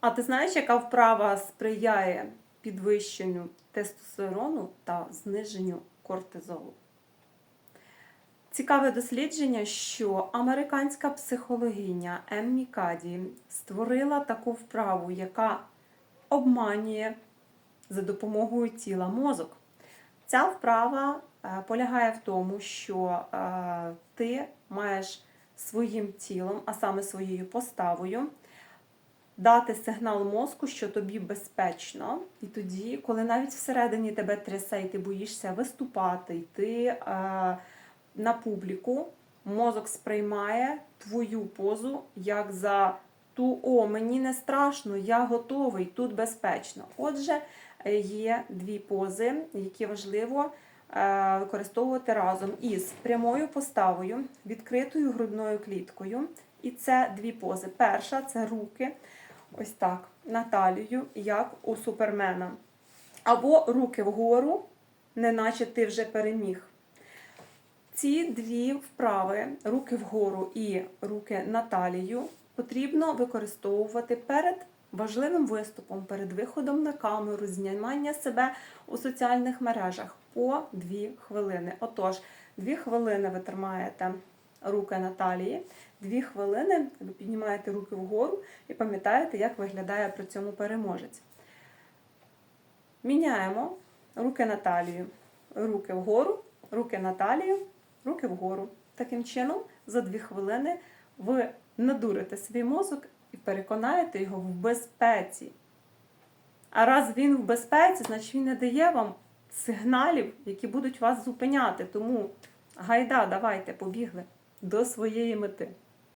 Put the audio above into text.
А ти знаєш, яка вправа сприяє підвищенню тестостерону та зниженню кортизолу? Цікаве дослідження, що американська психологиня Еммі Каді створила таку вправу, яка обманює за допомогою тіла мозок. Ця вправа е, полягає в тому, що е, ти маєш своїм тілом, а саме своєю поставою, дати сигнал мозку, що тобі безпечно. І тоді, коли навіть всередині тебе трясе, і ти боїшся виступати, йти е, на публіку, мозок сприймає твою позу як за ту о, мені не страшно, я готовий, тут безпечно. Отже, е, є дві пози, які важливо е, використовувати разом із прямою поставою, відкритою грудною кліткою. І це дві пози. Перша це руки, ось так, на талію, як у супермена. Або руки вгору, неначе ти вже переміг. Ці дві вправи, руки вгору і руки на талію, потрібно використовувати перед важливим виступом, перед виходом на камеру, знімання себе у соціальних мережах по 2 хвилини. Отож, 2 хвилини ви тримаєте руки на талії, 2 хвилини ви піднімаєте руки вгору і пам'ятаєте, як виглядає при цьому переможець. Міняємо руки на талію, руки вгору, руки на талію, руки вгору. Таким чином, за 2 хвилини ви надурите свій мозок і переконаєте його в безпеці. А раз він в безпеці, значить він не дає вам сигналів, які будуть вас зупиняти. Тому гайда, давайте, побігли до своєї мети.